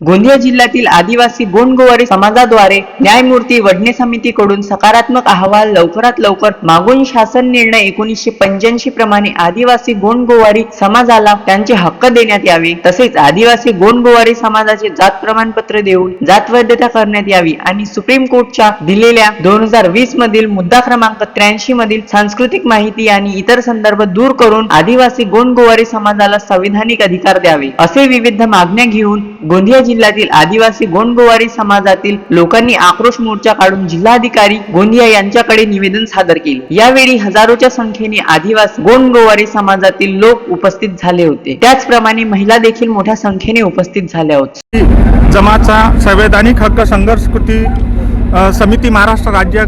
गोंदिया जिल्ह्यातील आदिवासी गोंडगोवारी समाजाद्वारे न्यायमूर्ती वडणे समितीकडून सकारात्मक अहवाल लवकरात लवकर मागून शासन निर्णय एकोणीसशे पंच्याऐंशी प्रमाणे आदिवासी गोंडगोवारी समाजाला त्यांचे हक्क देण्यात यावे. तसेच आदिवासी गोंडगोवारी समाजाचे जात प्रमाणपत्र देऊन जात वैधता करण्यात यावी आणि सुप्रीम कोर्टच्या दिलेल्या दोन हजार वीस मधील मुद्दा क्रमांक त्र्याऐंशी मधील सांस्कृतिक माहिती आणि इतर संदर्भ दूर करून आदिवासी गोंडगोवारी समाजाला संविधानिक अधिकार द्यावे. असे विविध मागण्या घेऊन गोंदिया जिल्ह्यातील आदिवासी गोंडगोवारी समाजातील लोकांनी आक्रोश मोर्चा काढून जिल्हाधिकारी गोंदिया यांच्याकडे निवेदन सादर केले. यावेळी हजारोच्या संख्येने आदिवासी गोंडगोवारी समाजातील लोक उपस्थित झाले होते. त्याचप्रमाणे महिला देखील मोठ्या संख्येने उपस्थित झाल्या होत्या. जमाचा संवैधानिक हक्क संघर्ष कृती समिती महाराष्ट्र राज्य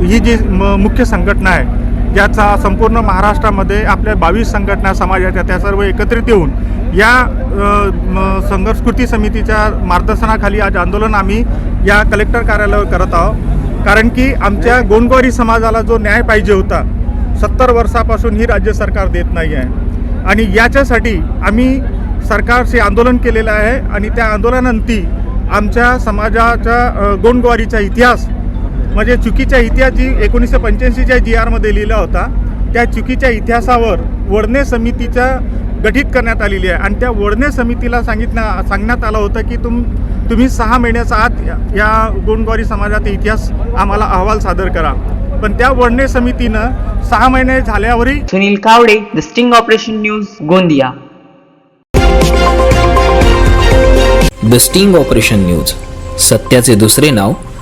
ही जी मुख्य संघटना आहे ज्याचा संपूर्ण महाराष्ट्रामध्ये आपल्या बावीस संघटना समाजाच्या त्या सर्व एकत्रित येऊन या अ, संघर्ष कृती समितीच्या मार्गदर्शनाखाली आज आंदोलन आम्ही या कलेक्टर कार्यालयावर करत आहोत. कारण की आमच्या गोंडवारी समाजाला जो न्याय पाहिजे होता सत्तर वर्षापासून ही राज्य सरकार देत नाही आहे. आणि याच्यासाठी आम्ही सरकारशी आंदोलन केलेलं आहे आणि त्या आंदोलनांती आमच्या समाजाच्या अ, गोंडगोवारीचा इतिहास म्हणजे चुकीच्या इतिहास जी एकोणीसशे पंच्याऐंशीच्या जी आरमध्ये लिहिला होता त्या चुकीच्या इतिहासावर वडणे समितीच्या गठीत करण्यात आलेली आहे. आणि त्या वडणे समितीला सांगितलं सांगण्यात आलं होतं की तुम तुम्ही सहा महिन्याचा आत या- गोंडगोवारी समाजाचा इतिहास आम्हाला अहवाल सादर करा. पण त्या वडणे समितीनं सहा महिने झाल्यावरही Sunil Kawade the sting operation news Gondia. The sting operation news सत्याचे दुसरे नाव